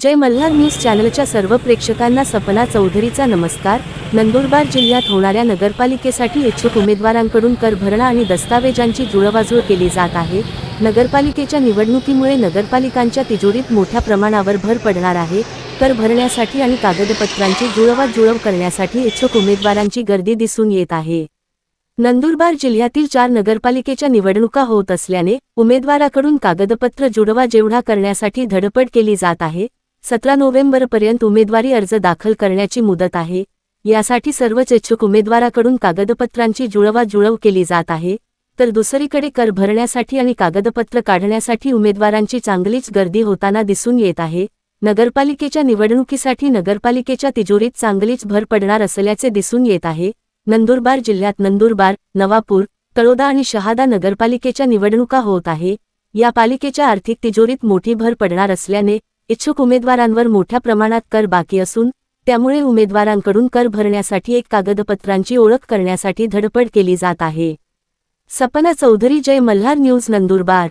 जय Malhar news चॅनलच्या सर्व प्रेक्षकांना सपना चौधरीचा नमस्कार. नंदुरबार जिल्ह्यात होणाऱ्या नगरपालिकेसाठी इच्छुक उमेदवारांकडून कर भरणा आणि दस्तावेजांची जुळवाजुळ केली जात आहे. नगरपालिकेच्या निवडणुकीमुळे नगरपालिकांच्या तिजोरीत मोठ्या प्रमाणावर भर पडणार आहे. कर भरण्यासाठी आणि कागदपत्रांची जुळवाजुळव करण्यासाठी इच्छुक उमेदवारांची गर्दी दिसून येत आहे. नंदुरबार जिल्ह्यातील चार नगरपालिकेच्या निवडणुका होत असल्याने उमेदवाराकडून कागदपत्र जुळवा जेवढा करण्यासाठी धडपड केली जात आहे सतरा नोव्हेंबरपर्यंत उमेदवारी अर्ज दाखल करण्याची मुदत आहे. यासाठी सर्वच इच्छुक उमेदवाराकडून कागदपत्रांची जुळवा जुळव केली जात आहे. तर दुसरीकडे कर भरण्यासाठी आणि कागदपत्र काढण्यासाठी उमेदवारांची चांगलीच गर्दी होताना दिसून येत आहे. नगरपालिकेच्या निवडणुकीसाठी नगरपालिकेच्या तिजोरीत चांगलीच भर पडणार असल्याचे दिसून येत आहे. नंदुरबार जिल्ह्यात नंदुरबार नवापूर तळोदा आणि शहादा नगरपालिकेच्या निवडणुका होत आहे. या पालिकेच्या आर्थिक तिजोरीत मोठी भर पडणार असल्याने इच्छुक उमेदवारांवर मोठ्या प्रमाणात कर बाकी असून त्यामुळे उमेदवारांकडून कर भरण्यासाठी एक कागदपत्रांची ओळख करण्यासाठी धडपड केली जात आहे. सपना चौधरी जय मल्हार न्यूज नंदुरबार.